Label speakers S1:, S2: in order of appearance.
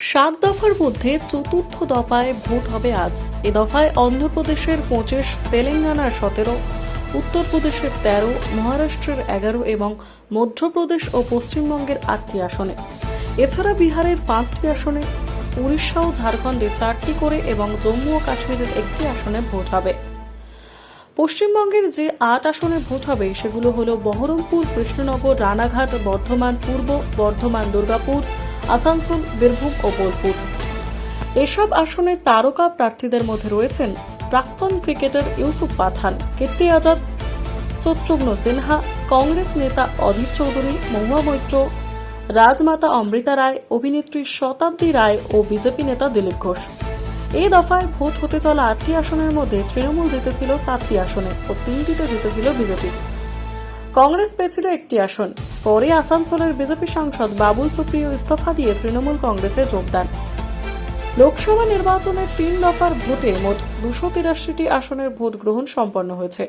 S1: সাত দফার মধ্যে চতুর্থ দফায় ভোট হবে আজ। এ দফায় অন্ধ্রপ্রদেশের পঁচিশ, তেলেঙ্গানার সতেরো, উত্তরপ্রদেশের তেরো, মহারাষ্ট্রের এগারো এবং মধ্যপ্রদেশ ও পশ্চিমবঙ্গের আটটি আসনে। এছাড়া বিহারের পাঁচটি আসনে, উড়িষ্যা ও ঝাড়খণ্ডে চারটি করে এবং জম্মু ও কাশ্মীরের একটি আসনে ভোট হবে। পশ্চিমবঙ্গের যে আট আসনে ভোট হবে, সেগুলো হলো বহরমপুর, কৃষ্ণনগর, রানাঘাট, বর্ধমান পূর্ব, বর্ধমান দুর্গাপুর আসানসোল, বীরভূম ও বোলপুর। এসব আসনে তারকা প্রার্থীদের মধ্যে রয়েছেন প্রাক্তন ক্রিকেটার ইউসুফ পাঠান, কীর্তি আজাদ, শত্রুঘ্ন সিনহা, কংগ্রেস নেতা অধীর চৌধুরী, মহুয়া মৈত্র, রাজমাতা অমৃতা রায়, অভিনেত্রী শতাব্দী রায় ও বিজেপি নেতা দিলীপ ঘোষ। এই দফায় ভোট হতে চলা আটটি আসনের মধ্যে তৃণমূল জিতেছিল চারটি আসনে ও তিনটিতে জিতেছিল বিজেপি। কংগ্রেস পেয়েছিল একটি আসন। পরে আসানসোলের বিজেপি সাংসদ বাবুল সুপ্রিয় ইস্তফা দিয়ে তৃণমূল কংগ্রেসে যোগদান লোকসভা নির্বাচনের তিন দফার ভোটে মোট দুশো তিরাশিটি আসনের ভোট গ্রহণ সম্পন্ন হয়েছে।